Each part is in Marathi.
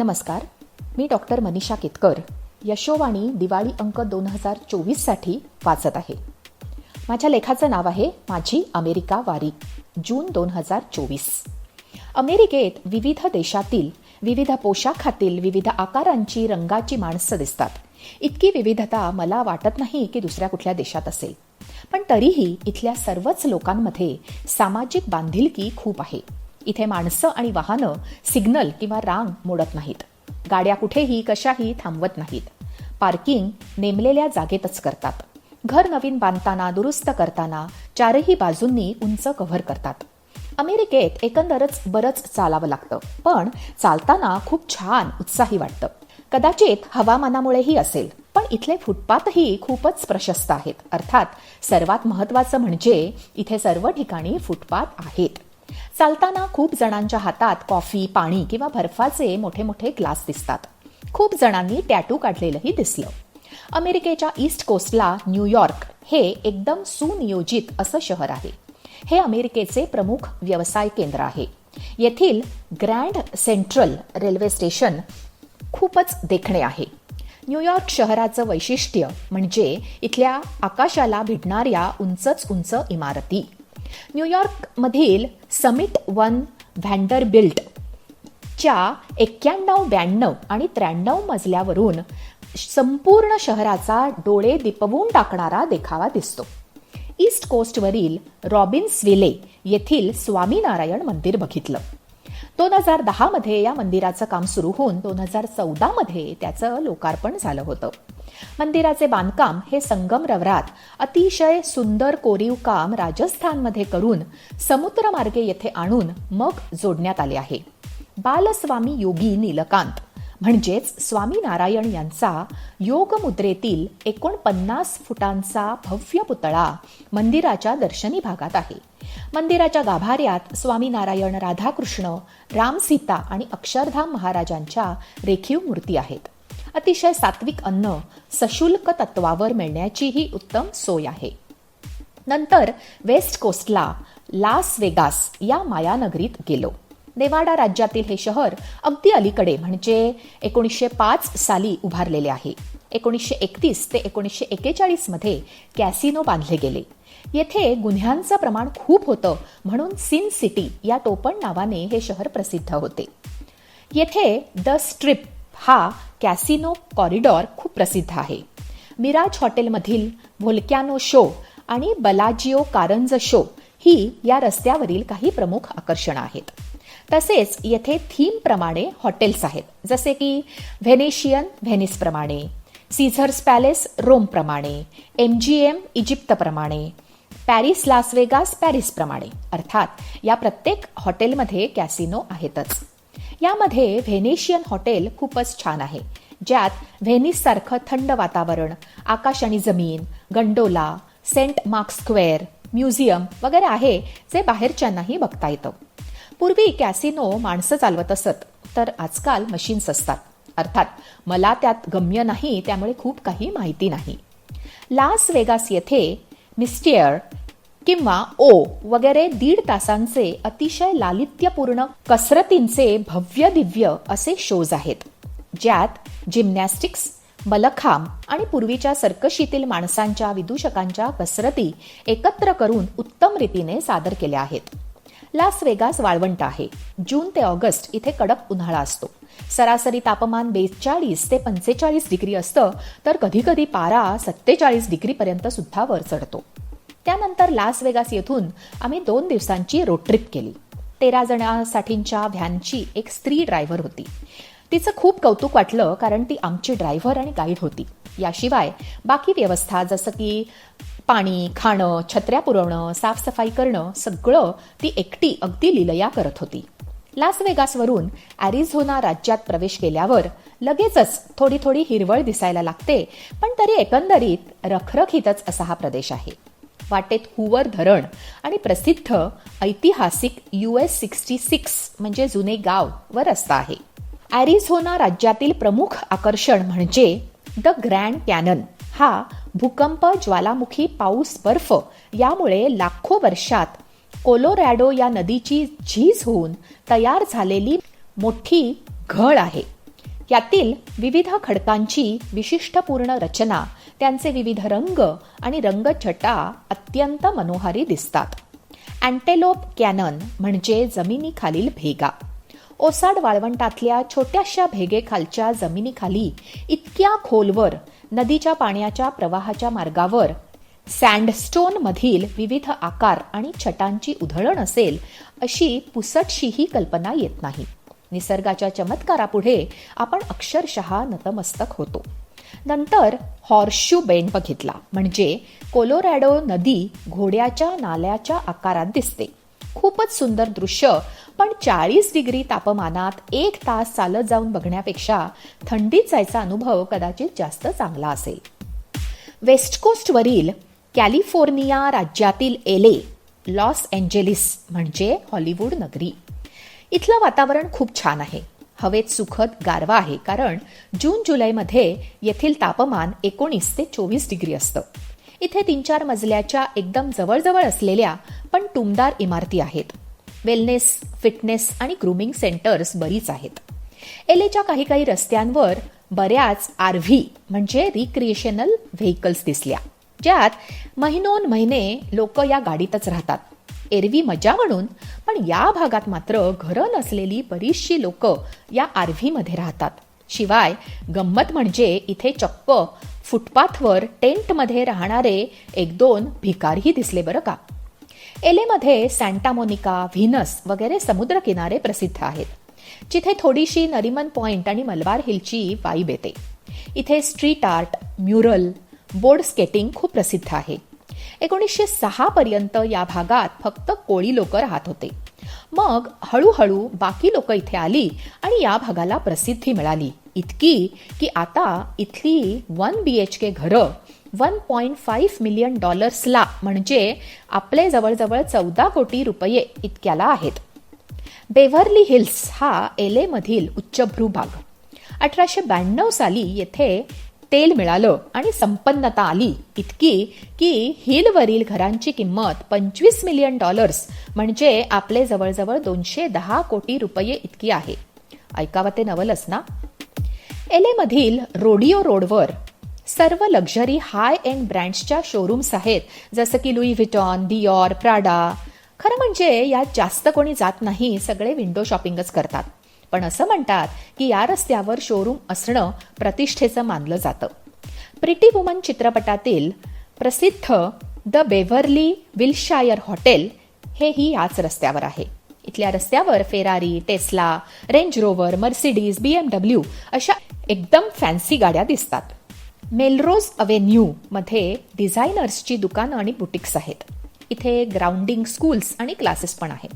नमस्कार मी डॉक्टर मनीषा केतकर यशोवाणी दिवाळी अंक दोन हजार चोवीससाठी वाचत आहे. माझ्या लेखाचं नाव आहे माझी अमेरिका वारी जून दोन हजार चोवीस. अमेरिकेत विविध देशातील विविध पोशाखातील विविध आकारांची रंगाची माणसं दिसतात. इतकी विविधता मला वाटत नाही की दुसऱ्या कुठल्या देशात असेल. पण तरीही इथल्या सर्वच लोकांमध्ये सामाजिक बांधिलकी खूप आहे. इथे माणसं आणि वाहनं सिग्नल किंवा रांग मोडत नाहीत. गाड्या कुठेही कशाही थांबवत नाहीत. पार्किंग नेमलेल्या जागेतच करतात. घर नवीन बांधताना दुरुस्त करताना चारही बाजूंनी उंच कव्हर करतात. अमेरिकेत एकंदरच बरंच चालावं लागतं पण चालताना खूप छान उत्साही वाटतं. कदाचित हवामानामुळेही असेल पण इथले फुटपाथही खूपच प्रशस्त आहेत. अर्थात सर्वात महत्वाचं म्हणजे इथे सर्व ठिकाणी फुटपाथ आहेत. चालताना खूप जणांच्या हातात कॉफी पाणी किंवा बर्फाचे मोठे मोठे ग्लास दिसतात. खूप जणांनी टॅटू काढलेलंही दिसलं. अमेरिकेच्या ईस्ट कोस्टला न्यूयॉर्क हे एकदम सुनियोजित असं शहर आहे. हे अमेरिकेचे प्रमुख व्यवसाय केंद्र आहे. येथील ग्रँड सेंट्रल रेल्वे स्टेशन खूपच देखणे आहे. न्यूयॉर्क शहराचं वैशिष्ट्य म्हणजे इथल्या आकाशाला भिडणाऱ्या उंचच उंच इमारती. न्यूयॉर्कमधील समिट वन व्हँडरबिल्ट च्या एक्क्याण्णव ब्याण्णव आणि त्र्याण्णव मजल्यावरून संपूर्ण शहराचा डोळे दिपवून टाकणारा देखावा दिसतो. ईस्ट कोस्टवरील रॉबिन्सविले येथील स्वामीनारायण मंदिर बघितलं. दोन हजार दहामध्ये या मंदिराचं काम सुरू होऊन दोन हजार चौदामध्ये त्याचं लोकार्पण झालं होतं. मंदिराचे बांधकाम हे संगमरवरात अतिशय सुंदर कोरीव काम राजस्थानमध्ये करून समुद्रमार्गे येथे आणून मग जोडण्यात आले आहे. बालस्वामी योगी नीलकांत म्हणजेच स्वामीनारायण यांचा योगमुद्रेतील एकोणपन्नास फुटांचा भव्य पुतळा मंदिराच्या दर्शनी भागात आहे. मंदिराच्या गाभाऱ्यात स्वामीनारायण राधाकृष्ण रामसीता आणि अक्षरधाम महाराजांच्या रेखीव मूर्ती आहेत. अतिशय सात्विक अन्न सशुल्क तत्वावर मिळण्याची ही उत्तम सोय आहे. नंतर वेस्ट कोस्टला लास वेगास या मायानगरीत गेलो. नेवाडा राज्यातील हे शहर अगदी अलीकडे म्हणजे एकोणीसशे पाच साली उभारलेले आहे. एकोणीसशे एकतीस ते एकोणीसशे एकेचाळीसमध्ये कॅसिनो बांधले गेले. येथे गुन्ह्यांचं प्रमाण खूप होतं म्हणून सिन सिटी या टोपण नावाने हे शहर प्रसिद्ध होते. येथे द स्ट्रिप हा कॅसिनो कॉरिडॉर खूप प्रसिद्ध आहे. मिराज हॉटेलमधील व्होलकॅनो शो आणि बलाजिओ कारंज शो ही या रस्त्यावरील काही प्रमुख आकर्षणं आहेत. तसेच येथे थीमप्रमाणे हॉटेल्स आहेत. जसे की व्हेनेशियन व्हेनिसप्रमाणे सीझर्स पॅलेस रोमप्रमाणे एम जी एम इजिप्तप्रमाणे पॅरिस लास वेगास पॅरिसप्रमाणे अर्थात या प्रत्येक हॉटेलमध्ये कॅसिनो आहेतच. यामध्ये व्हेनेशियन हॉटेल खूपच छान आहे. ज्यात व्हेनिससारखं थंड वातावरण आकाश आणि जमीन gondola Saint Mark square museum वगैरे आहे जे बाहेरच्यांनाही बघता येतं. पूर्वी कॅसिनो माणसं चालवत असत तर आजकाल मशीन्स असतात. अर्थात मला त्यात गम्य नाही त्यामुळे खूप काही माहिती नाही. लास वेगास येथे मिस्टियर किंवा ओ वगैरे दीड तासांचे अतिशय लालित्यपूर्ण कसरतींचे भव्य दिव्य असे शोज आहेत ज्यात जिम्नॅस्टिक्स मलखांब आणि पूर्वीच्या सर्कशीतील माणसांच्या विदूषकांच्या कसरती एकत्र करून उत्तम रीतीने सादर केल्या आहेत. लास वेगास वाळवंट आहे. जून ते ऑगस्ट इथे कडक उन्हाळा असतो. सरासरी तापमान बेचाळीस ते पंचेचाळीस डिग्री असतं तर कधीकधी पारा सत्तेचाळीस डिग्रीपर्यंत सुद्धा वर चढतो. त्यानंतर लास वेगास येथून आम्ही दोन दिवसांची रोड ट्रिप केली. तेरा जणांसाठींच्या व्हॅनची एक स्त्री ड्रायव्हर होती. तिचं खूप कौतुक वाटलं कारण ती आमची ड्रायव्हर आणि गाईड होती. याशिवाय बाकी व्यवस्था जसं की पाणी खाणं छत्र्या पुरवणं साफसफाई करणं सगळं ती एकटी अगदी लिलया करत होती. लास वेगासवरून ॲरिझोना राज्यात प्रवेश केल्यावर लगेचच थोडी थोडी हिरवळ दिसायला लागते पण तरी एकंदरीत रखरखीतच असा हा प्रदेश आहे. वाटेत हुवर धरण आणि प्रसिद्ध ऐतिहासिक यू एस सिक्स्टी सिक्स म्हणजे जुने गाव व रस्ता आहे. ॲरिझोना राज्यातील प्रमुख आकर्षण म्हणजे द ग्रँड कॅनन हा भूकंप ज्वालामुखी पाऊस बर्फ यामुळे लाखो वर्षात कोलोरॅडो या नदीची झीज होऊन तयार झालेली मोठी घळ आहे. यातील विविध खडकांची विशिष्टपूर्ण रचना त्यांचे विविध रंग आणि रंगछटा अत्यंत मनोहारी दिसतात. अँटेलोप कॅनन म्हणजे जमिनीखालील भेगा. ओसाड वाळवंटातल्या छोट्याशा भेगेखालच्या जमिनीखाली इतक्या खोलवर नदीच्या पाण्याच्या प्रवाहाच्या मार्गावर सँडस्टोन मधील विविध आकार आणि छटांची उधळण असेल अशी पुसटशीही कल्पना येत नाही. निसर्गाच्या चमत्कारापुढे आपण अक्षरशः नतमस्तक होतो. नंतर हॉर्शू बेंड बघितला म्हणजे कोलोरॅडो नदी घोड्याच्या नाल्याच्या आकारात दिसते. खूपच सुंदर दृश्य. पण चाळीस डिग्री तापमानात एक तास चालत जाऊन बघण्यापेक्षा थंडीत जायचा अनुभव कदाचित जास्त चांगला असेल. वेस्ट कोस्टवरील कॅलिफोर्निया राज्यातील एले लॉस एंजेलिस म्हणजे हॉलिवूड नगरी. इथलं वातावरण खूप छान आहे. हवेत सुखद गारवा आहे कारण जून जुलैमध्ये येथील तापमान एकोणीस ते चोवीस डिग्री असतं. इथे तीन चार मजल्याच्या एकदम जवळजवळ असलेल्या पण टुमदार इमारती आहेत. वेलनेस फिटनेस आणि ग्रुमिंग सेंटर्स बरीच आहेत. एलेच्या काही काही रस्त्यांवर बऱ्याच आर व्ही म्हणजे रिक्रिएशनल व्हेकल्स दिसल्या ज्यात महिनोन महिने लोक या गाडीतच राहतात. एरवी मजा म्हणून पण या भागात मात्र घरं नसलेली बरीचशी लोक या आर राहतात. शिवाय गंमत म्हणजे इथे चक्क फुटपाथवर टेंटमध्ये राहणारे एक दोन भिकारही दिसले बरं का. एलेमध्ये सॅन्टामोनिका व्हिनस वगैरे समुद्रकिनारे प्रसिद्ध आहेत. जिथे थोडीशी नरिमन पॉइंट आणि मलबार हिलची वाईब येते. इथे street art mural board skating खूप प्रसिद्ध आहे. एकोणीसशे सहा पर्यंत या भागात फक्त कोळी लोक राहत होते. मग हळूहळू बाकी लोक इथे आली आणि या भागाला प्रसिद्धी मिळाली. इतकी की आता इथली वन बी एच के घरं वन पॉईंट फाईव्ह मिलियन डॉलर्सला म्हणजे आपले जवळजवळ चौदा कोटी रुपये इतक्याला आहेत. बेव्हरली हिल्स हा एलेमधील उच्चभ्रू भाग अठराशे ब्याण्णव साली येथे तेल मिळालं आणि संपन्नता आली. इतकी की हिलवरील घरांची किंमत पंचवीस मिलियन डॉलर्स म्हणजे आपले जवळजवळ दोनशे दहा कोटी रुपये इतकी आहे. ऐकावं ते नवलच ना? एलेमधील रोडिओ रोडवर सर्व लक्झरी हाय एंड ब्रँड्सच्या शोरूम्स आहेत जसं की लुई व्हिटॉन दिओर प्राडा खरं म्हणजे यात जास्त कोणी जात नाही सगळे विंडो शॉपिंगच करतात. पण असं म्हणतात की या रस्त्यावर शोरूम असणं प्रतिष्ठेचं मानलं जातं. प्रिटी वुमन चित्रपटातील प्रसिद्ध द बेव्हरली विलशायर हॉटेल हेही याच रस्त्यावर आहे. इथल्या रस्त्यावर Ferrari Tesla Range Rover Mercedes BMW अशा एकदम फॅन्सी गाड्या दिसतात. मेलरोज अवेन्यू मध्ये डिझायनर्सची दुकानं आणि बुटिक्स आहेत. इथे ग्राउंडिंग स्कूल्स आणि क्लासेस पण आहेत.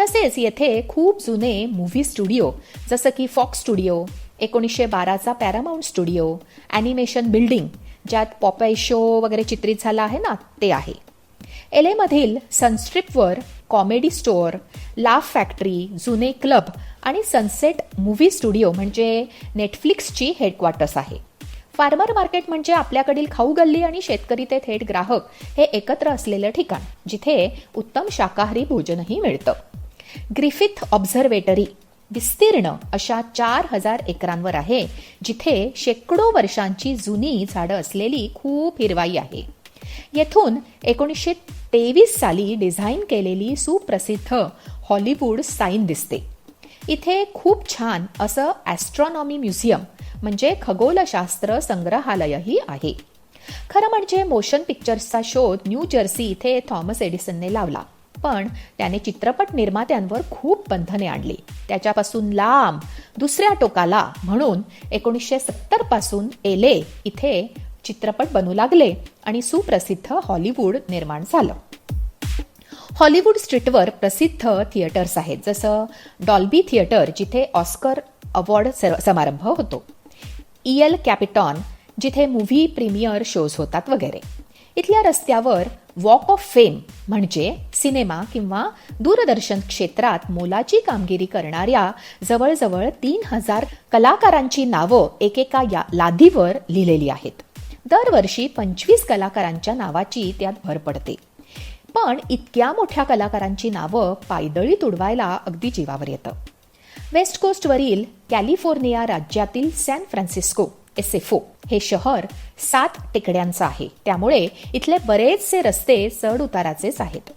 तसेच येथे खूप जुने मूव्ही स्टुडिओ जसं की फॉक्स स्टुडिओ एकोणीसशे बाराचा पॅरामाऊंट स्टुडिओ ॲनिमेशन बिल्डिंग ज्यात पॉपाय शो वगैरे चित्रित झाला आहे ना ते आहे. एल एमधील सनस्ट्रिपवर कॉमेडी स्टोअर लाफ फॅक्टरी जुने क्लब आणि सनसेट मूव्ही स्टुडिओ म्हणजे नेटफ्लिक्सची हेडक्वार्टर्स आहे. फार्मर मार्केट म्हणजे आपल्याकडील खाऊ गल्ली आणि शेतकरी ते थेट ग्राहक हे एकत्र असलेलं ठिकाण जिथे उत्तम शाकाहारी भोजनही मिळतं. ग्रिफिथ ऑब्झर्वेटरी विस्तीर्ण अशा चार हजार एकरांवर आहे जिथे शेकडो वर्षांची जुनी झाडं असलेली खूप हिरवाई आहे. येथून एकोणीसशे तेवीस साली डिझाईन केलेली सुप्रसिद्ध हॉलिवूड साईन दिसते. इथे खूप छान असं ॲस्ट्रॉनॉमी म्युझियम म्हणजे खगोलशास्त्र संग्रहालयही आहे. खरं म्हणजे मोशन पिक्चर्सचा शोध न्यू जर्सी इथे थॉमस एडिसनने लावला. पण त्याने चित्रपट निर्मात्यांवर खूप बंधने आणली. त्याच्यापासून लांब दुसऱ्या टोकाला म्हणून एकोणीसशे सत्तरपासून एले इथे चित्रपट बनू लागले आणि सुप्रसिद्ध हॉलिवूड निर्माण झालं. हॉलिवूड स्ट्रीटवर प्रसिद्ध थिएटर्स आहेत जसं डॉल्बी थिएटर जिथे ऑस्कर अवॉर्ड समारंभ होतो. इयल कॅपिटॉन जिथे मूव्ही प्रीमियर शोज होतात वगैरे. इथल्या रस्त्यावर वॉक ऑफ फेम म्हणजे सिनेमा किंवा दूरदर्शन क्षेत्रात मोलाची कामगिरी करणाऱ्या जवळजवळ तीन हजार कलाकारांची नावं एकेका या लादीवर लिहिलेली आहेत. दरवर्षी पंचवीस कलाकारांच्या नावाची त्यात भर पडते. पण इतक्या मोठ्या कलाकारांची नावं पायदळी तुडवायला अगदी जीवावर येतं. वेस्ट कोस्टवरील कॅलिफोर्निया राज्यातील सॅन फ्रान्सिस्को एसेफो हे शहर सात टेकड्यांचं आहे. त्यामुळे इथले बरेचसे रस्ते चढ उताराचेच आहेत.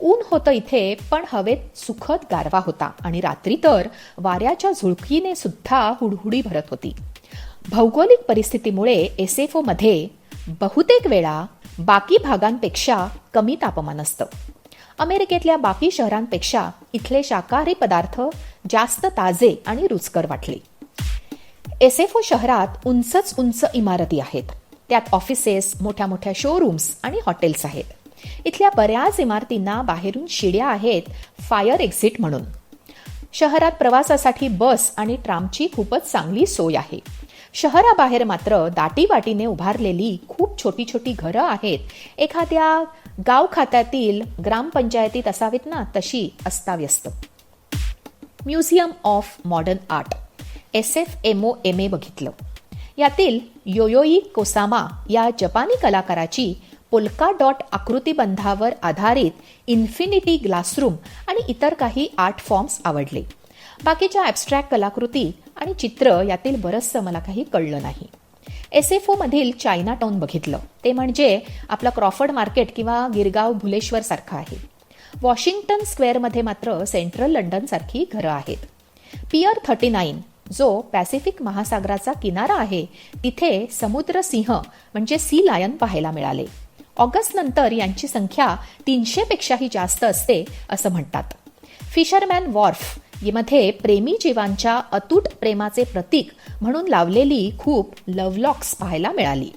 ऊन होतं इथे पण हवेत सुखद गारवा होता आणि रात्री तर वाऱ्याच्या झुळकीने सुद्धा हुडहुडी भरत होती. भौगोलिक परिस्थितीमुळे एसेफोमध्ये बहुतेक वेळा बाकी भागांपेक्षा कमी तापमान असतं. अमेरिकेतल्या बाकी शहरांपेक्षा इथले शाकाहारी पदार्थ जास्त ताजे आणि रुचकर वाटले. एसेफो शहरात उंचच उंच इमारती आहेत. त्यात ऑफिसेस मोठ्या मोठ्या शोरूम्स आणि हॉटेल्स आहेत. इथल्या बऱ्याच इमारतींना बाहेरून शिड्या आहेत फायर एक्झिट म्हणून. शहरात प्रवासासाठी बस आणि ट्रामची खूपच चांगली सोय आहे. शहराबाहेर मात्र दाटीवाटीने उभारलेली खूप छोटी छोटी घरं आहेत. एखाद्या गाव खात्यातील ग्रामपंचायतीत असावीत ना तशी अस्ताव्यस्त. Museum of Modern Art. S F M O M A बघितलं. यातील योयोई कोसामा या जपानी कलाकाराची पोल्का डॉट आकृतीबंधावर आधारित इन्फिनिटी ग्लासरूम आणि इतर काही आर्ट फॉर्म्स आवडले. बाकीच्या ॲबस्ट्रॅक्ट कलाकृती आणि चित्र यातील बरंचसं मला काही कळलं नाही. एस एफ ओमधील चायना टाऊन बघितलं. ते म्हणजे आपलं क्रॉफर्ड मार्केट किंवा गिरगाव भुलेश्वर सारखं आहे. वॉशिंग्टन स्क्वेअरमध्ये मात्र सेंट्रल लंडन सारखी घरं आहेत. पियर थर्टी नाईन जो पॅसिफिक महासागराचा किनारा आहे तिथे समुद्र सिंह म्हणजे सी लायन पाहायला मिळाले. ऑगस्ट नंतर यांची संख्या तीनशेपेक्षाही जास्त असते असं म्हणतात. फिशरमॅन वॉर्फमध्ये प्रेमी जीवांच्या अतूट प्रेमाचे प्रतीक म्हणून लावलेली खूप लवलॉक्स पाहायला मिळाली.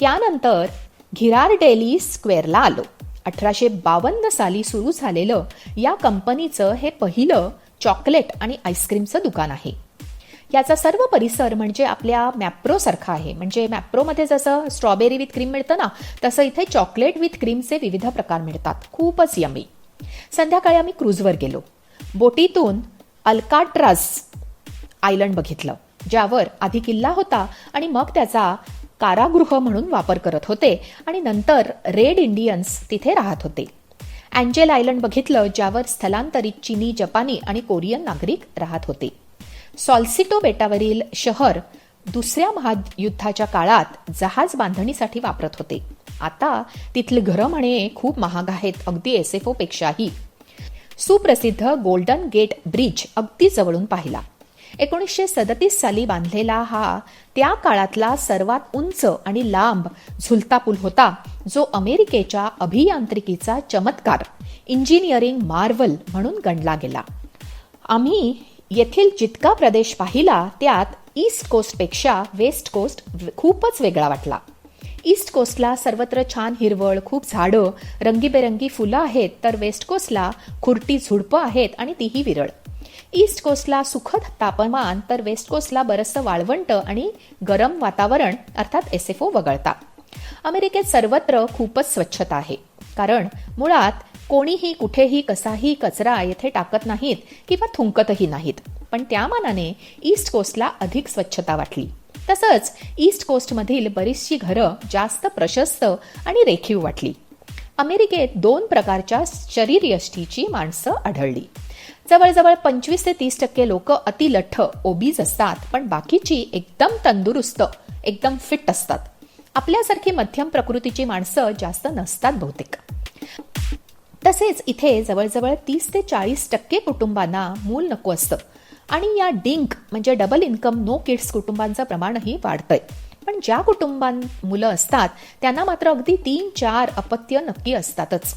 त्यानंतर घिरारडेली स्क्वेअरला आलो. अठराशे बावन्न साली सुरू झालेलं या कंपनीचं हे पहिलं चॉकलेट आणि आईस्क्रीमचं दुकान आहे. याचा सर्व परिसर म्हणजे आपल्या मॅप्रोसारखा आहे. म्हणजे मॅप्रोमध्ये जसं स्ट्रॉबेरी विथ क्रीम मिळतं ना तसं इथे चॉकलेट विथ क्रीमचे विविध प्रकार मिळतात. खूपच यमी. संध्याकाळी आम्ही क्रूजवर गेलो. बोटीतून अल्काट्राज आयलंड बघितलं ज्यावर आधी किल्ला होता आणि मग त्याचा कारागृह म्हणून वापर करत होते आणि नंतर रेड इंडियन्स तिथे राहत होते. अँजेल आयलंड बघितलं ज्यावर स्थलांतरित चिनी जपानी आणि कोरियन नागरिक राहत होते. सॉल्सिटो बेटावरील शहर दुसऱ्या महायुद्धाच्या काळात जहाज बांधणीसाठी वापरत होते. आता तिथली घरं म्हणे खूप महाग आहेत अगदी एस एफ पेक्षाही. सुप्रसिद्ध गोल्डन गेट ब्रिज अगदी जवळून पाहिला. एकोणीसशे सदतीस साली बांधलेला हा त्या काळातला सर्वात उंच आणि लांब झुलता पूल होता जो अमेरिकेच्या अभियांत्रिकीचा चमत्कार इंजिनिअरिंग मार्वल म्हणून गणला गेला. आम्ही येथील जितका प्रदेश पाहिला त्यात ईस्ट कोस्टपेक्षा वेस्ट कोस्ट खूपच वेगळा वाटला. ईस्ट कोस्टला सर्वत्र छान हिरवळ खूप झाडं रंगीबेरंगी फुलं आहेत तर वेस्ट कोस्टला खुरटी झुडपं आहेत आणि तीही विरळ. ईस्ट कोस्टला सुखद तापमान तर वेस्ट कोस्टला बरंचसं वाळवंट आणि गरम वातावरण अर्थात एस एफ ओ वगळता. अमेरिकेत सर्वत्र खूपच स्वच्छता आहे. कारण मुळात कोणीही कुठेही कसाही कचरा येथे टाकत नाहीत किंवा थुंकतही नाहीत. पण त्या मानाने ईस्ट कोस्टला अधिक स्वच्छता वाटली. तसंच ईस्ट कोस्टमधील बरीचशी घरं जास्त प्रशस्त आणि रेखीव वाटली. अमेरिकेत दोन प्रकारच्या शरीरयष्टीची माणसं आढळली. जवळजवळ पंचवीस ते तीस टक्के लोक अतिलठ ओबीज असतात पण बाकीची एकदम तंदुरुस्त एकदम फिट असतात. आपल्यासारखी मध्यम प्रकृतीची माणसं जास्त नसतात बहुतेक. तसेच इथे जवळजवळ तीस ते चाळीस टक्के कुटुंबांना मूल नको असतं. आणि या डिंक म्हणजे डबल इन्कम नो किड्स कुटुंबांचं प्रमाणही वाढतंय. पण ज्या कुटुंबां मुलं असतात त्यांना मात्र अगदी तीन चार अपत्य नक्की असतातच.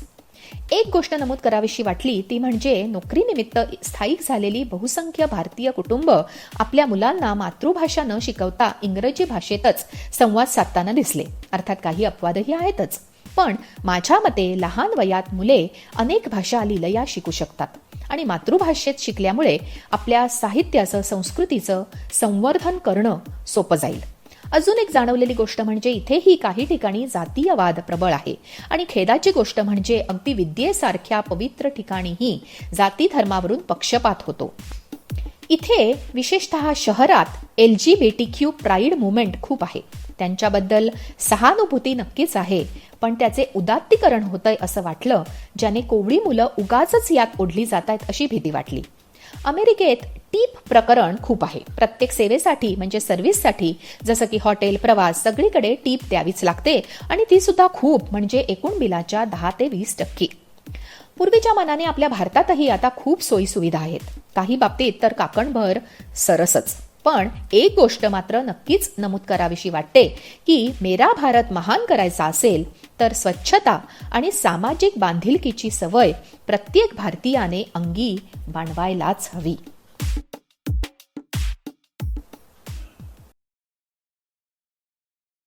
एक गोष्ट नमूद करावीशी वाटली ती म्हणजे नोकरीनिमित्त स्थायिक झालेली बहुसंख्य भारतीय कुटुंब आपल्या मुलांना मातृभाषा न शिकवता इंग्रजी भाषेतच संवाद साधताना दिसले. अर्थात काही अपवादही आहेतच. पण माझ्या मते लहान वयात मुले अनेक भाषा लिलया शिकू शकतात आणि मातृभाषेत शिकल्यामुळे आपल्या साहित्याचं संस्कृतीचं संवर्धन करणं सोपं जाईल. अजून एक जाणवलेली गोष्ट म्हणजे इथेही काही ठिकाणी जातीयवाद प्रबळ आहे. आणि खेदाची गोष्ट म्हणजे अगदी विद्येसारख्या पवित्र ठिकाणीही जाती धर्मावरून पक्षपात होतो. इथे विशेषतः शहरात L G B T Q pride movement खूप आहे. त्यांच्याबद्दल सहानुभूती नक्कीच आहे पण त्याचे उदात्तीकरण होतंय असं वाटलं ज्याने कोवळी मुलं उगाच यात ओढली जात आहेत अशी भीती वाटली. अमेरिकेत टीप प्रकरण खूप आहे. प्रत्येक सेवेसाठी म्हणजे सर्व्हिससाठी जसं की हॉटेल प्रवास सगळीकडे टीप द्यावीच लागते आणि ती सुद्धा खूप म्हणजे एकूण बिलाच्या दहा ते वीस टक्के. पूर्वीच्या मनाने आपल्या भारतातही आता खूप सोयी सुविधा आहेत. काही बाबतीत तर काकणभर सरसच. पण एक गोष्ट मात्र नक्कीच नमूद करावीशी वाटते की मेरा भारत महान करायचा असेल तर स्वच्छता आणि सामाजिक बांधिलकीची सवय प्रत्येक भारतीयाने अंगी बाणवायलाच हवी.